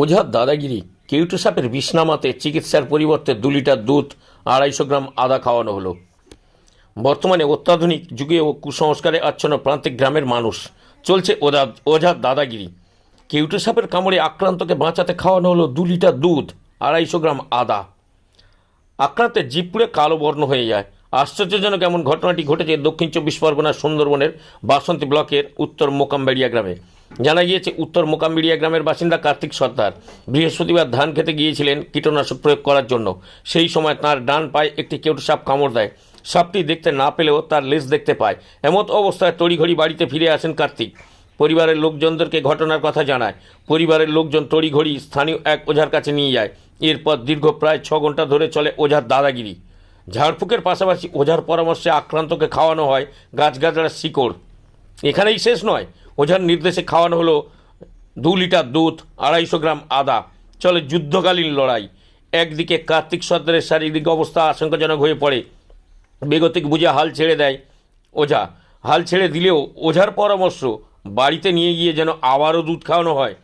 ওঝার দাদাগিরি কেউটো সাপের বিষ নামাতে চিকিৎসার পরিবর্তে দু লিটার দুধ, আড়াইশো গ্রাম আদা খাওয়ানো হলো। বর্তমানে অত্যাধুনিক যুগে ও কুসংস্কারে আচ্ছন্ন প্রান্তিক গ্রামের মানুষ। চলছে ওদা, ওঝার দাদাগিরি। কেউটো সাপের কামড়ে আক্রান্তকে বাঁচাতে খাওয়ানো হলো দু লিটার দুধ, আড়াইশো গ্রাম আদা। আক্রান্তের জিভ পুড়ে কালো বর্ণ হয়ে যায়। আশ্চর্যজনক এমন ঘটনাটি ঘটেছে দক্ষিণ চব্বিশ পরগনার সুন্দরবনের বাসন্তী ব্লকের উত্তর মোকামবেড়িয়া গ্রামে। জানা গিয়েছে, উত্তর মোকামবেড়িয়া গ্রামের বাসিন্দা কার্তিক সর্দার বৃহস্পতিবার ধান খেতে গিয়েছিলেন কীটনাশক প্রয়োগ করার জন্য। সেই সময় তার ডান পায়ে একটি কেউটো সাপ কামড় দেয়। সাপটি দেখতে না পেলেও তার লেজ দেখতে পায়। এমত অবস্থায় তড়িঘড়ি বাড়িতে ফিরে আসেন কার্তিক। পরিবারের লোকজনদেরকে ঘটনার কথা জানায়। পরিবারের লোকজন তড়িঘড়ি স্থানীয় এক ওঝার কাছে নিয়ে যায়। এরপর দীর্ঘ প্রায় ছ ঘণ্টা ধরে চলে ওঝার দাদাগিরি। ঝাড়ফুঁকের পাশাপাশি ওঝার পরামর্শে আক্রান্তকে খাওয়ানো হয় গাছগাছড়ার শিকড়। এখানেই শেষ নয়। ওঝার নির্দেশে খাওয়ানো হলো দু লিটার দুধ, আড়াইশো গ্রাম আদা। চলে যুদ্ধকালীন লড়াই। একদিকে কার্তিক সর্দারের শারীরিক অবস্থা আশঙ্কাজনক হয়ে পড়ে। বেগতিক বুঝে হাল ছেড়ে দেয় ওঝা। হাল ছেড়ে দিলেও ওঝার পরামর্শ, বাড়িতে নিয়ে গিয়ে যেন আবারও দুধ খাওয়ানো হয়।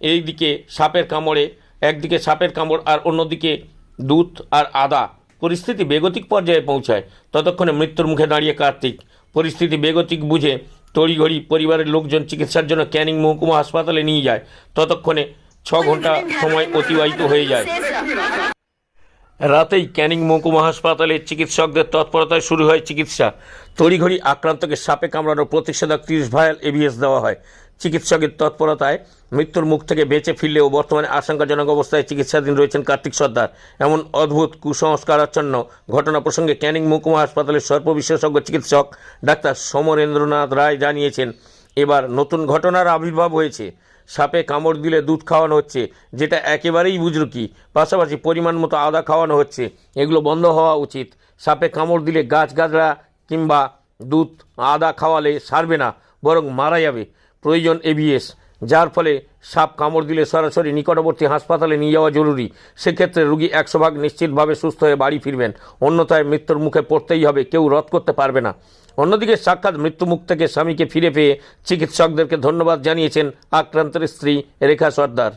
এই দিকে সাপের কামড়ে, একদিকে সাপের কামড় আর অন্যদিকে দুধ আর আদা। পরিস্থিতি বেগতিক পর্যায়ে পৌঁছায়। ততক্ষণে মৃত্যুর মুখে দাঁড়িয়ে কার্তিক। পরিস্থিতি বেগতিক বুঝে তড়িঘড়ি পরিবারের লোকজন চিকিৎসার জন্য ক্যানিং মহকুমা হাসপাতালে নিয়ে যায়। ততক্ষণে ছ ঘণ্টা সময় অতিবাহিত হয়ে যায়। রাতেই ক্যানিং মহকুমা হাসপাতালে চিকিৎসকদের তৎপরতায় শুরু হয় চিকিৎসা। তড়িঘড়ি আক্রান্তকে সাপে কামড়ানোর প্রতিষেধক ত্রিশ ভায়াল এবিএস দেওয়া হয়। চিকিৎসকের তৎপরতায় মৃত্যুর মুখ থেকে বেঁচে ফিরলেও বর্তমানে আশঙ্কাজনক অবস্থায় চিকিৎসাধীন রয়েছেন কার্তিক সর্দার। এমন অদ্ভুত কুসংস্কারাচ্ছন্ন ঘটনা প্রসঙ্গে ক্যানিং মহকুমা হাসপাতালের সর্ব বিশেষজ্ঞ চিকিৎসক ডাক্তার সমরেন্দ্রনাথ রায় জানিয়েছেন, এবার নতুন ঘটনার আবির্ভাব হয়েছে। সাপে কামড় দিলে দুধ খাওয়ানো হচ্ছে, যেটা একেবারেই বুজরুকি। পাশাপাশি পরিমাণ মতো আদা খাওয়ানো হচ্ছে, এগুলো বন্ধ হওয়া উচিত। সাপে কামড় দিলে গাছ গাছড়া কিংবা দুধ আদা খাওয়ালে সারবে না, বরং মারা যাবে। প্রয়োজন এবিএস যার ফলে সাপ কামড় দিলে সরাসরি নিকটবর্তী হাসপাতালে নিয়ে যাওয়া জরুরি। সেক্ষেত্রে রুগী একশো ভাগ নিশ্চিতভাবে সুস্থ হয়ে বাড়ি ফিরবেন। অন্যথায় মৃত্যুর মুখে পড়তেই হবে, কেউ রদ করতে পারবে না। অন্যদিকে সাক্ষাৎ মৃত্যুমুখ থেকে স্বামীকে ফিরে পেয়ে চিকিৎসকদেরকে ধন্যবাদ জানিয়েছেন আক্রান্তের স্ত্রী রেখা সর্দার।